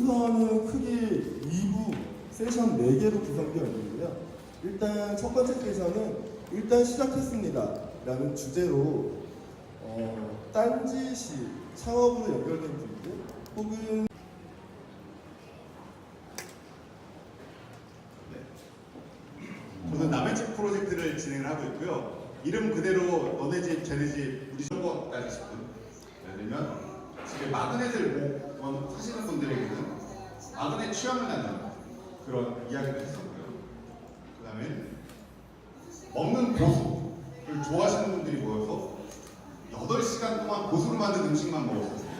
순서는 크게 2부 세션 4개로 구성되어 있는데요. 일단 첫 번째 세션은 일단 시작했습니다. 라는 주제로 어, 딴짓이 창업으로 연결된 분들 혹은 저는 남의 집 프로젝트를 진행을 하고 있고요. 이름 그대로 너네 집, 쟤네 집, 우리 선거까지 싶은. 예를 들면 집에 마그넷을 뭐 사시는 분들에게는 마그넷 취향을 낳는 그런 이야기를 했었고요. 그 다음에 먹는 고수를 좋아하시는 분들이 모여서 8시간 동안 고수를 만든 음식만 먹었어요.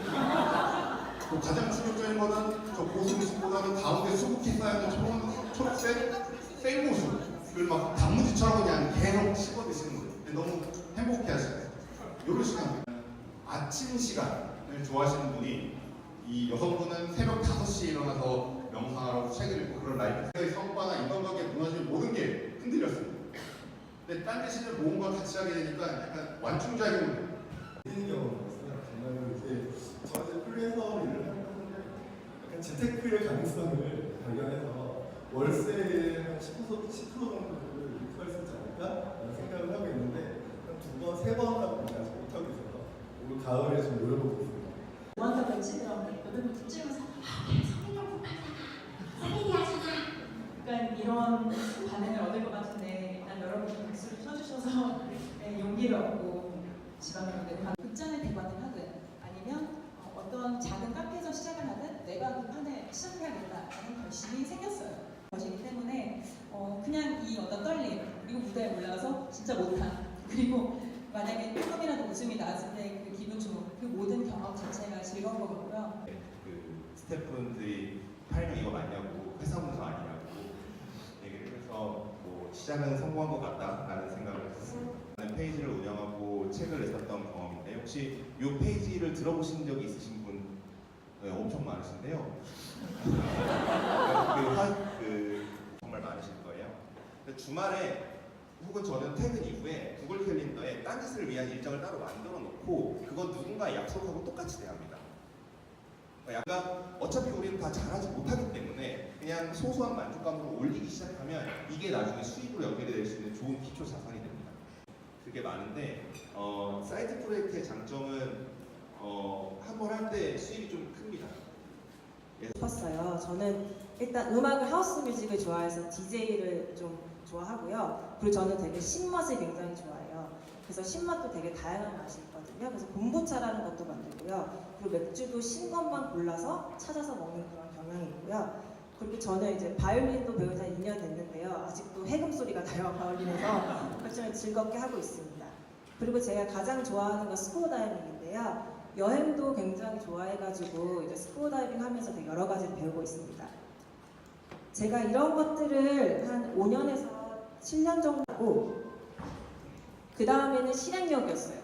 또 가장 충격적인 거는 저 고수 음식보다는 가운데 수북히 쌓여있는 초록, 초록색 생고수를 막 단무지처럼 그냥 계속 씹어 드시는 거예요. 너무 행복해 하시네요. 이런 시간, 아침 시간을 좋아하시는 분이 이 여성분은 새벽 5시에 일어나서 그런 라이프의 성과나 인간관계 무너진 모든 게 흔들렸습니다. 근데 딴 대신에 걸 같이 하게 되니까 약간 완충작용을 있는 경우가 있어요. 정말 이제 저 이제 플리에서 일을 하는데 약간 재테크의 가능성을 발견해서 월세의 한 10% 10% 정도를 유입할 수 있지 않을까 라는 생각을 하고 있는데 한 두 번, 세 번 하고 아직 못하고 있어서 올 가을에 좀 노려보고 있습니다. 며칠 들어가 있거든. 툭 찍으면서 아, 성인용 못한다. 성인이 하잖아. 약간 이런 반응을 얻을 것 같은데 일단 여러분이 박수를 쳐주셔서 네, 용기를 얻고 오는 극장의 대관을 하든 아니면 어, 어떤 작은 카페에서 시작을 하든 내가 그 판을 시작해야겠다라는 결심이 생겼어요. 것이기 때문에 어, 그냥 이 어떤 떨림 그리고 무대에 올라가서 진짜 못한 그리고 만약에 조금이라도 웃음이 나왔을 때 그 기분 좋은 그 모든 경험 자체가 즐거운 것 같고요. 그 스태프분들이 팔면 이거 맞냐고 회사 문서 아니냐고 얘기를 해서 뭐 시작은 성공한 것 같다라는 생각을 했었습니다. 페이지를 운영하고 책을 냈었던 경험인데 혹시 이 페이지를 들어보신 적이 있으신 분 네, 엄청 많으신데요. 그, 화- 그 정말 많으실 거예요. 주말에 혹은 저는 퇴근 이후에 구글 캘린더에 딴짓을 위한 일정을 따로 만들어 놓고 그건 누군가 약속하고 똑같이 대합니다. 약간 어차피 우리는 다 잘하지 못하기 때문에 그냥 소소한 만족감으로 올리기 시작하면 이게 나중에 수익으로 연결이 될수 있는 좋은 기초 자산이. 그게 많은데 어, 사이트 프로젝트의 장점은 어, 한 번 할 때 수익이 좀 큽니다. 싶었어요. 저는 일단 음악을 하우스 뮤직을 좋아해서 DJ를 좀 좋아하고요. 그리고 저는 되게 신맛을 굉장히 좋아해요. 그래서 신맛도 되게 다양한 맛이 있거든요. 그래서 콤부차라는 것도 만들고요. 그리고 맥주도 신 것만 골라서 찾아서 먹는 그런 경향이 있고요. 그리고 저는 이제 바이올린도 배운 지한 2년 됐는데요. 아직도 해금 소리가 나요, 바이올린에서. 그렇지만 즐겁게 하고 있습니다. 그리고 제가 가장 좋아하는 건 스쿠버 다이빙인데요. 여행도 굉장히 좋아해가지고 이제 스쿠버 다이빙 하면서 여러 가지를 배우고 있습니다. 제가 이런 것들을 한 5년에서 7년 정도 하고 그 다음에는 실행력이었어요.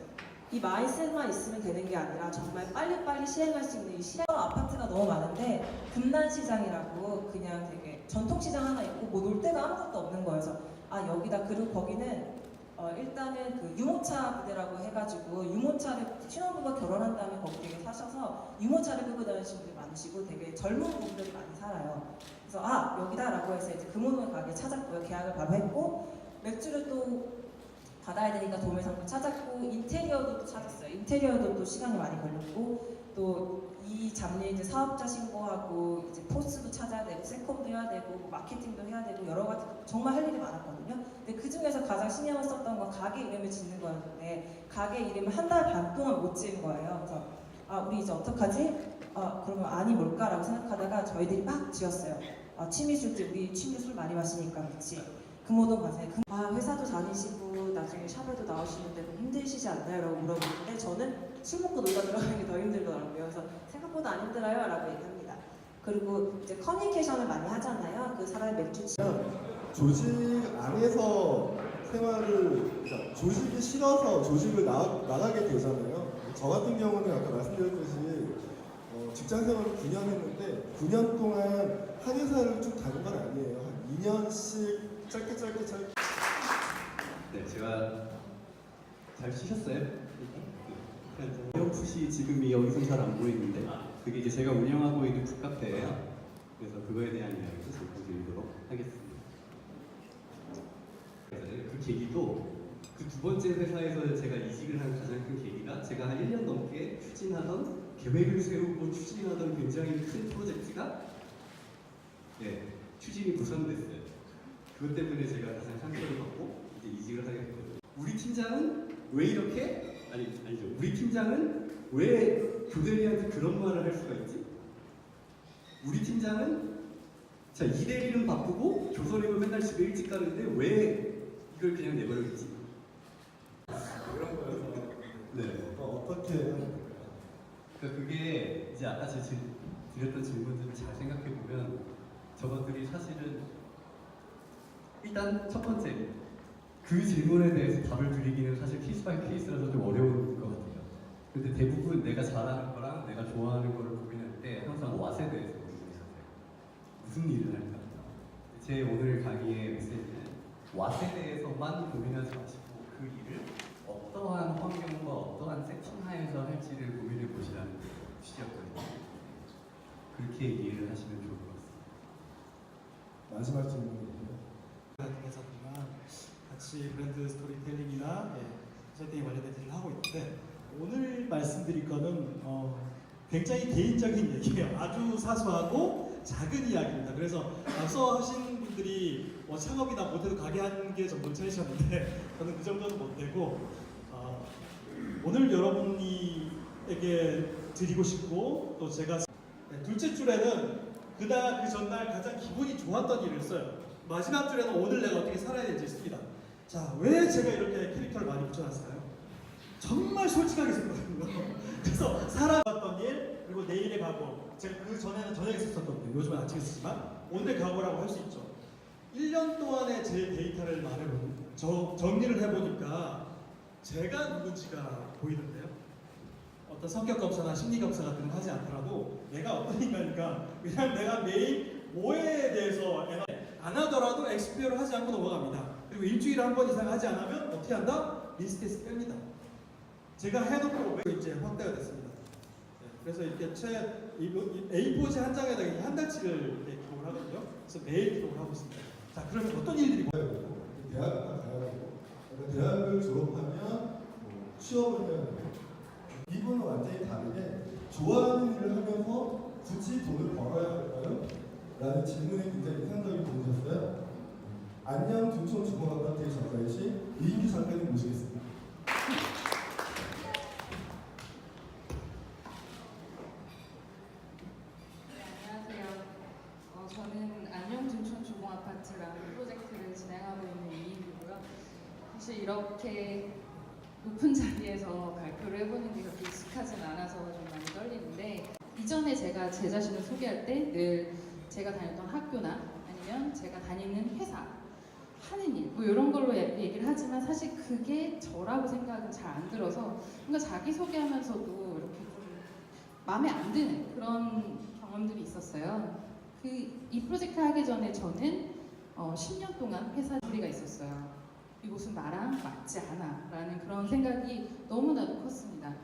이 마인셋만 있으면 되는 게 아니라 정말 빨리빨리 실행할 수 있는 이 실행 아파트 가 너무 많은데 금난시장이라고 그냥 되게 전통시장 하나 있고 뭐 놀 데가 아무것도 없는. 그래서 아 여기다 그리고 거기는 어, 일단은 그 유모차 부대라고 해가지고 유모차를 신혼부부가 결혼한 다음에 거기 되게 사셔서 유모차를 끌고 다니시는 분들이 많으시고 되게 젊은 분들이 많이 살아요. 그래서 아 여기다라고 해서 이제 금호동 가게 찾았고요. 계약을 바로 했고 맥주를 또 받아야 되니까 도매상도 찾았고 인테리어도 또 찾았어요. 인테리어도 또 시간이 많이 걸렸고 또 이 잡일 이제 사업자 신고하고 이제 포스도 찾아야 되고 세컴도 해야 되고 뭐 마케팅도 해야 되고 여러 가지 정말 할 일이 많았거든요. 근데 그 중에서 가장 신경을 썼던 건 가게 이름을 짓는 거였는데 가게 이름을 한 달 반 동안 못 지은 거예요. 그래서 아 우리 이제 어떡하지? 아 그러면 안이 뭘까라고 생각하다가 저희들이 막 지었어요. 아 취미술집 우리 취미 술 많이 마시니까 그렇지. 금호동 가세요. 금- 아 다니시고 샵에도 나오시는데 뭐 힘드시지 않나요? 라고 물어보는데 저는 술 먹고 놀다 들어가는 게 더 힘들더라고요. 그래서 생각보다 안 힘들어요? 라고 얘기합니다. 그리고 이제 커뮤니케이션을 많이 하잖아요. 그 사람의 맥주 치 조직 안에서 생활을 그러니까 조직이 싫어서 조직을 나, 나가게 되잖아요. 저 같은 경우는 아까 말씀드렸듯이 어, 직장 생활을 9년 했는데 9년 동안 한 회사를 쭉 다닌 건 아니에요. 한 2년씩 짧게 짧게 짧게 네, 제가 잘 쉬셨어요? 어렴풋이 지금이 여기서 잘 안 보이는데 그게 이제 제가 운영하고 있는 북카페예요. 그래서 그거에 대한 이야기도 잠깐 드리도록 하겠습니다. 그 계기도 그 두 번째 회사에서 제가 이직을 한 가장 큰 계기가 제가 한 1년 넘게 추진하던 계획을 세우고 추진하던 굉장히 큰 프로젝트가 네, 추진이 무산됐어요. 그것 때문에 제가 가장 상처를 받고 이제 이직을 하게 됐거든요. 우리 팀장은 왜 이렇게 아니 아니죠. 우리 팀장은 왜 교대리한테 그런 말을 할 수가 있지? 우리 팀장은 자 이대리는 바쁘고 교선이는 맨날 집에 일찍 가는데 왜 이걸 그냥 내버려뒀지? 이런 거여서 네. 어, 어떻게 하는 거예요? 그러니까 그게 이제 아까 제가 질- 드렸던 질문들을 잘 생각해 보면 저것들이 사실은 일단 첫 번째 그 질문에 대해서 답을 드리기는 사실 케이스 바이 케이스라서 좀 어려운 것 같아요. 근데 대부분 내가 잘하는 거랑 내가 좋아하는 거를 고민할 때 항상 왓에 대해서 고민하세요. 무슨 일을 할까? 제 오늘 강의의 메시지는 왓에 대해서만 고민하지 마시고 그 일을 어떠한 환경과 어떠한 세팅 하에서 할지를 고민해 보시라는 게 취지였거든요. 그렇게 이해를 하시면 좋을 것 같습니다. 마지막 질문이에요. 같은 회사들이랑 같이 브랜드 스토리텔링이나 예, 컨설팅에 관련된 일을 하고 있는데 오늘 말씀드릴 거는 어, 굉장히 개인적인 얘기예요. 아주 사소하고 작은 이야기입니다. 그래서 앞서 하신 분들이 뭐 창업이나 못해도 가게 하는 게 정도를 찾으셨는데 저는 그 정도는 못 되고 어, 오늘 여러분이에게 드리고 싶고 또 제가 네, 둘째 줄에는 그날 그 전날 가장 기분이 좋았던 일을 써요. 마지막 줄에는 오늘 내가 어떻게 살아야 될지 있습니다. 자, 왜 제가 이렇게 캐릭터를 많이 붙여놨을까요? 정말 솔직하게 썼거든요. 그래서 살아봤던 일, 그리고 내일의 각오. 제가 그 전에는 저녁에 썼었거든요. 요즘은 아침에 쓰지만 오늘의 각오라고 할 수 있죠. 1년 동안의 제 데이터를 말해보, 저, 정리를 해보니까 제가 누군지가 보이는데요. 어떤 성격 검사나 심리 검사 같은 거 하지 않더라도 내가 어떤 인간인가 그냥 내가 매일 뭐에 대해서 안 하더라도 엑스피어를 하지 않고 넘어갑니다. 그리고 일주일에 한 번 이상 하지 않으면 어떻게 한다? 리스트에서 뺍니다. 제가 해놓고 왜 이제 확대가 됐습니다. 네, 그래서 이렇게 이 A4지 한 장에다가 한 달치를 기록을 하거든요. 그래서 매일 기록을 하고 있습니다. 자, 그러면 어떤 일들이 가야 되고 대학을 가야 되고 그러니까 대학을 졸업하면 뭐 취업을 해야 되고 이분은 완전히 다르게 좋아하는 일을 하면서 굳이 돈을 벌어야 할까요? 라는 질문에 굉장히 인상적인 분이셨어요. 안녕 둔촌 중고아파트의 작가이신 이인규 작가님 모시겠습니다. 네, 안녕하세요. 어, 저는 안녕둔촌 주공 아파트라는 프로젝트를 진행하고 있는 이인이고요. 사실 이렇게 높은 자리에서 발표를 해보는 게 그렇게 익숙하진 않아서 좀 많이 떨리는데 이전에 제가 제 자신을 소개할 때 늘 제가 다녔던 학교나 아니면 제가 다니는 회사 하는 일, 뭐 이런 걸로 얘- 얘기를 하지만 사실 그게 저라고 생각은 잘 안 들어서 뭔가 자기소개하면서도 이렇게 좀 마음에 안 드는 그런 경험들이 있었어요. 그 이 프로젝트 하기 전에 저는 어, 10년 동안 회사 소리가 있었어요. 이곳은 나랑 맞지 않아 라는 그런 생각이 너무나도 컸습니다.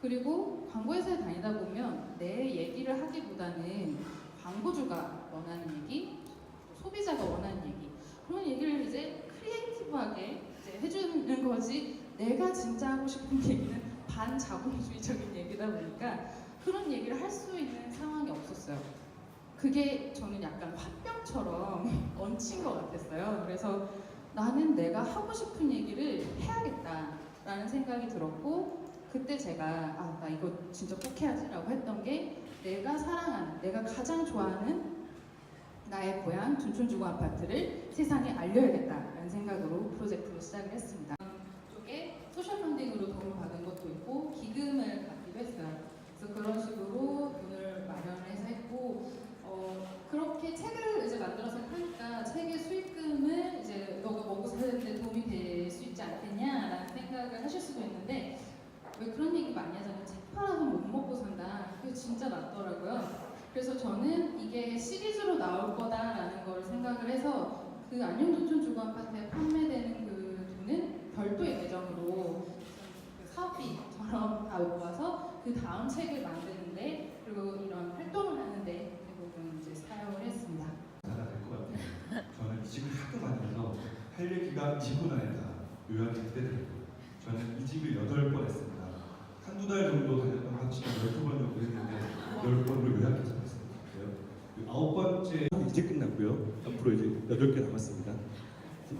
그리고 광고회사에 다니다 보면 내 얘기를 하기보다는 광고주가 원하는 얘기, 소비자가 원하는 얘기 그런 얘기를 이제 크리에이티브하게 이제 해주는 거지 내가 진짜 하고 싶은 얘기는 반자본주의적인 얘기다 보니까 그런 얘기를 할 수 있는 상황이 없었어요. 그게 저는 약간 화병처럼 얹힌 것 같았어요. 그래서 나는 내가 하고 싶은 얘기를 해야겠다라는 생각이 들었고 그때 제가 아 나 이거 진짜 꼭 해야지라고 했던 게 내가 사랑하는 내가 가장 좋아하는 나의 고향 둔촌주거 아파트를 세상에 알려야겠다라는 생각으로 프로젝트를 시작을 했습니다. 쪽에 소셜 펀딩으로 도움을 받은 것도 있고 기금을 받기도 했어요. 그래서 그런 식으로 돈을 마련을 해서 했고 어, 그렇게 책을 이제 만들어서 파니까 책의 수익금을 이제 너가 먹고 사는데 도움이 될 수 있지 않겠냐라는 생각을 하실 수도 있는데 왜 그런 얘기 많이 하잖아요. 책 팔아서 못 먹고 산다. 그게 진짜 맞더라고요. 그래서 저는 이게 시리즈로 나올 거다라는 걸 생각을 해서 그 안녕둔촌 주거 아파트에 판매되는 그 돈은 20분 안에 다 요약이 되더라고요. 저는 이직을 8번 했습니다. 한두 달 정도 다녔던 확실히 12번 정도 했는데 10번으로 요약해서 했습니다. 그 아홉 번째 이제 앞으로 이제 8개 남았습니다.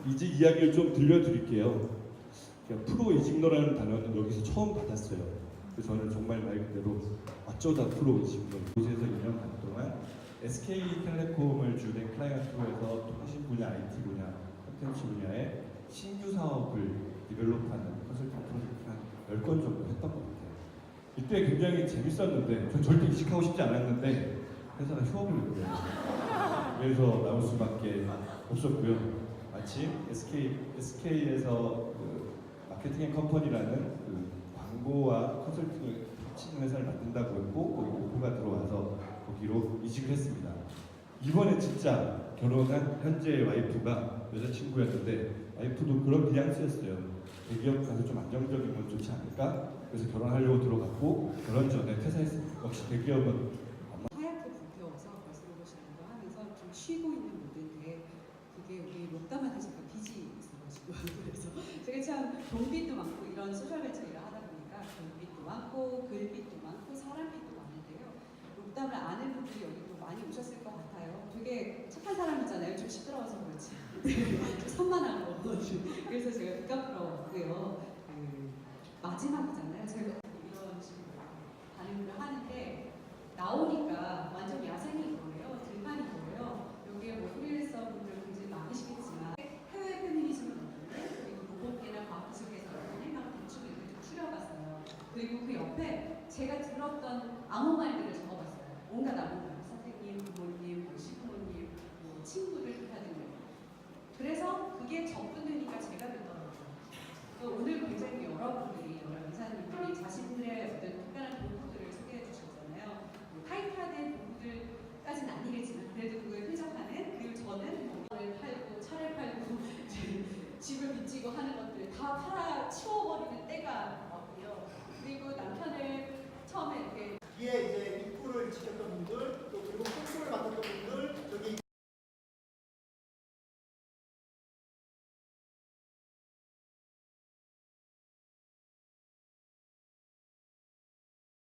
이직 이야기를 좀 들려드릴게요. 그냥 프로 이직너라는 단어는 여기서 처음 받았어요. 그래서 저는 정말 말 그대로 어쩌다 프로 이직너 곳에서 2년 반 동안 SK텔레콤을 주된 클라이언트로 해서 통신 분야, IT 분야, 콘텐츠 분야에 신규 사업을 디벨롭하는 컨설팅 프로젝트 한 10건 정도 했던 것 같아요. 이때 굉장히 재밌었는데 전 절대 이직하고 싶지 않았는데 회사가 휴업을 냈고요. 그래서 나올 수밖에 없었고요. 마침 SK SK에서 그 마케팅 앤 컴퍼니라는 그 광고와 컨설팅을 합치는 회사를 만든다고 했고 거기 오프가 들어와서 거기로 이직을 했습니다. 이번에 진짜 결혼한 현재 와이프가 여자친구였는데 와이프도 그런 뉘앙스였어요. 대기업 가서 좀 안정적인 건 좋지 않을까? 그래서 결혼하려고 들어갔고 결혼 전에 퇴사했습니다. 역시 대기업은 하얗게 불태워서 말씀해보시는 거 하면서 좀 쉬고 있는 모드인데 그게 우리 록담한테 제가 빚이 있어가지고 그래서 제가 참 돈빚도 많고 이런 소셜벤처 일을 하다 보니까 돈빚도 많고 글빚도 많고 사람빚도 많은데요 록담을 아는 분들이 여기 또 많이 오셨을 것 같아요 되게 사람이잖아요 좀 시끄러워서 그렇지 좀 산만하고 그래서 제가 부끄러웠고요 그 마지막이잖아요 제가 이런 식으로 반응을 하는데 나오니까 완전 야생인 거예요. 들판인 거예요. 여기에 뭐 프리랜서 분들 굉장히 많으시겠지만 해외 페미니즘을 넣는 그리고 로봇계나 과학 기술에서 넣는 막 대충 이렇게 좀 추려봤어요. 그리고 그 옆에 제가 들었던 아무 말들을 적어봤어요. 온갖 아무 말. 선생님, 부모님, 뭐 시부모님, 뭐 친구들 기타 등등. 그래서 그게 접근되니까 제가 듣더라고요. 또 오늘 굉장히 여러분들이 여러 인사님들이 자신들의 어떤 특별한 도구들을 소개해 주셨잖아요. 뭐 타이트한 도구들까지는 아니겠지만 그래도 그걸 저는